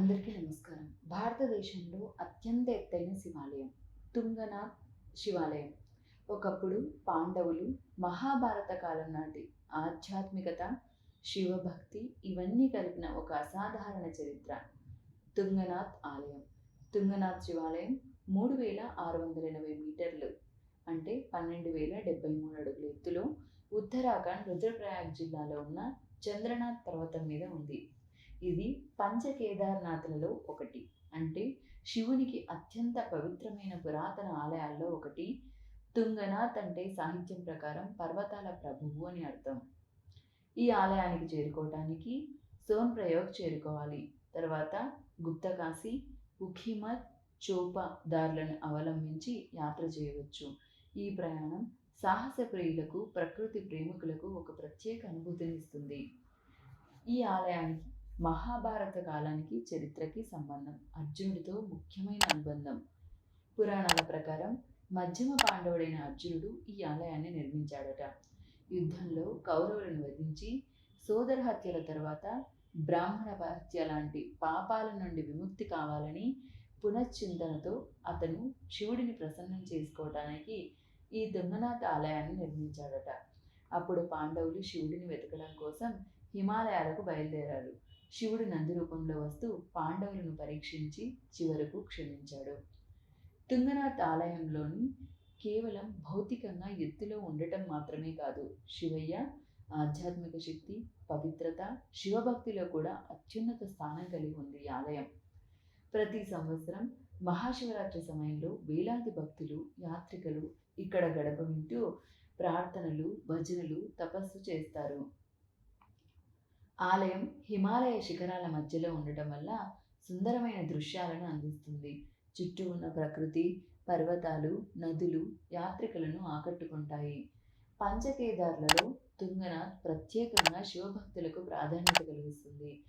అందరికీ నమస్కారం. భారతదేశంలో అత్యంత ఎత్తైన శివాలయం తుంగనాథ్ శివాలయం. ఒకప్పుడు పాండవులు మహాభారత కాలం నాటి ఆధ్యాత్మికత శివభక్తి ఇవన్నీ కలిపిన ఒక అసాధారణ చరిత్ర తుంగనాథ్ ఆలయం. తుంగనాథ్ శివాలయం మూడు వేల ఆరు వందల ఎనభై మీటర్లు అంటే పన్నెండు వేల డెబ్బై మూడు అడుగుల ఎత్తులో ఉత్తరాఖండ్ రుద్రప్రయాగ్ జిల్లాలో ఉన్న చంద్రనాథ్ పర్వతం మీద ఉంది. ఇది పంచ కేదార్నాథ్లలో ఒకటి. అంటే శివునికి అత్యంత పవిత్రమైన పురాతన ఆలయాల్లో ఒకటి. తుంగనాథ్ అంటే సాహిత్యం ప్రకారం పర్వతాల ప్రభువు అని అర్థం. ఈ ఆలయానికి చేరుకోవటానికి సోన్ ప్రయోగ్ చేరుకోవాలి. తర్వాత గుప్తకాశి ఉఖిమత్ చోపా దారులను అవలంబించి యాత్ర చేయవచ్చు. ఈ ప్రయాణం సాహస ప్రియులకు ప్రకృతి ప్రేమికులకు ఒక ప్రత్యేక అనుభూతినిస్తుంది ఈ ఆలయానికి మహాభారత కాలానికి చరిత్రకి సంబంధం అర్జునుడితో ముఖ్యమైన అనుబంధం. పురాణాల ప్రకారం మధ్యమ పాండవుడైన అర్జునుడు ఈ ఆలయాన్ని నిర్మించాడట. యుద్ధంలో కౌరవులను వధించి సోదర హత్యల తర్వాత బ్రాహ్మణ హత్య లాంటి పాపాల నుండి విముక్తి కావాలని పునశ్చింతనతో అతను శివుడిని ప్రసన్నం చేసుకోవటానికి ఈ దుంగనాథ ఆలయాన్ని నిర్మించాడట. అప్పుడు పాండవులు శివుడిని వెతకడం కోసం హిమాలయాలకు బయలుదేరారు. శివుడు నంది రూపంలో వస్తూ పాండవులను పరీక్షించి చివరకు క్షమించాడు. తుంగనాథ్ ఆలయంలోని కేవలం భౌతికంగా ఎత్తులో ఉండటం మాత్రమే కాదు శివయ్య ఆధ్యాత్మిక శక్తి పవిత్రత శివభక్తిలో కూడా అత్యున్నత స్థానం కలిగి ఉంది ఈ ఆలయం. ప్రతి సంవత్సరం మహాశివరాత్రి సమయంలో వేలాది భక్తులు యాత్రికులు ఇక్కడ గడప వింటూ ప్రార్థనలు భజనలు తపస్సు చేస్తారు. ఆలయం హిమాలయ శిఖరాల మధ్యలో ఉండటం వల్ల సుందరమైన దృశ్యాలను అందిస్తుంది. చుట్టూ ఉన్న ప్రకృతి పర్వతాలు నదులు యాత్రికులను ఆకట్టుకుంటాయి. పంచకేదార్లలో తుంగనాథ్ ప్రత్యేకంగా శివభక్తులకు ప్రాధాన్యత కలిగిస్తుంది.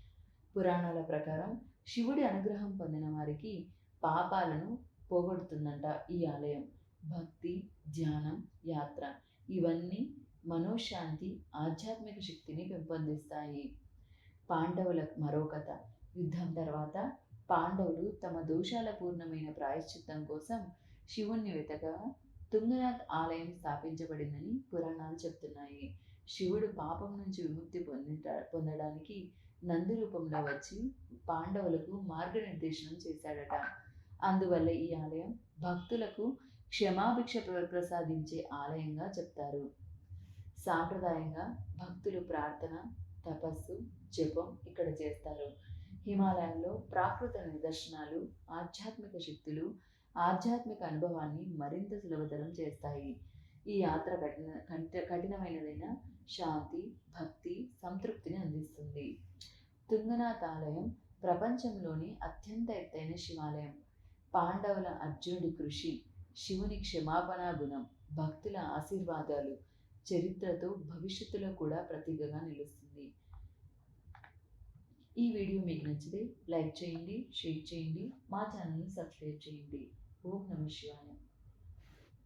పురాణాల ప్రకారం శివుడి అనుగ్రహం పొందిన వారికి పాపాలను పోగొడుతుందంట ఈ ఆలయం. భక్తి ధ్యానం యాత్ర ఇవన్నీ మనోశాంతి ఆధ్యాత్మిక శక్తిని పెంపొందిస్తాయి. పాండవుల మరో కథ. యుద్ధం తర్వాత పాండవులు తమ దోషాల పూర్ణమైన ప్రాయశ్చిత్తం కోసం శివుణ్ణి వెతగా తుంగనాథ్ ఆలయం స్థాపించబడిందని పురాణాలు చెప్తున్నాయి. శివుడు పాపం నుంచి విముక్తి పొందిట పొందడానికి నంది రూపంలో వచ్చి పాండవులకు మార్గనిర్దేశనం చేశాడట. అందువల్ల ఈ ఆలయం భక్తులకు క్షమాభిక్ష ప్ర- ప్రసాదించే ఆలయంగా చెప్తారు. సాంప్రదాయంగా భక్తులు ప్రార్థన తపస్సు జపం ఇక్కడ చేస్తారు. హిమాలయంలో ప్రాకృత నిదర్శనాలు ఆధ్యాత్మిక శక్తులు ఆధ్యాత్మిక అనుభవాన్ని మరింత సులభతరం చేస్తాయి. ఈ యాత్ర కఠిన కఠినమైనదైన శాంతి భక్తి సంతృప్తిని అందిస్తుంది. తుంగనాథ్ ఆలయం ప్రపంచంలోని అత్యంత ఎత్తైన శివాలయం. పాండవుల అర్జునుడి కృషి శివుని క్షమాపణ గుణం భక్తుల ఆశీర్వాదాలు చరిత్రతో భవిష్యత్తులో కూడా ప్రతీకగా నిలుస్తుంది. ఈ వీడియో మీకు నచ్చితే లైక్ చేయండి షేర్ చేయండి మా ఛానల్ని సబ్స్క్రైబ్ చేయండి. ఓం నమ శివాయ.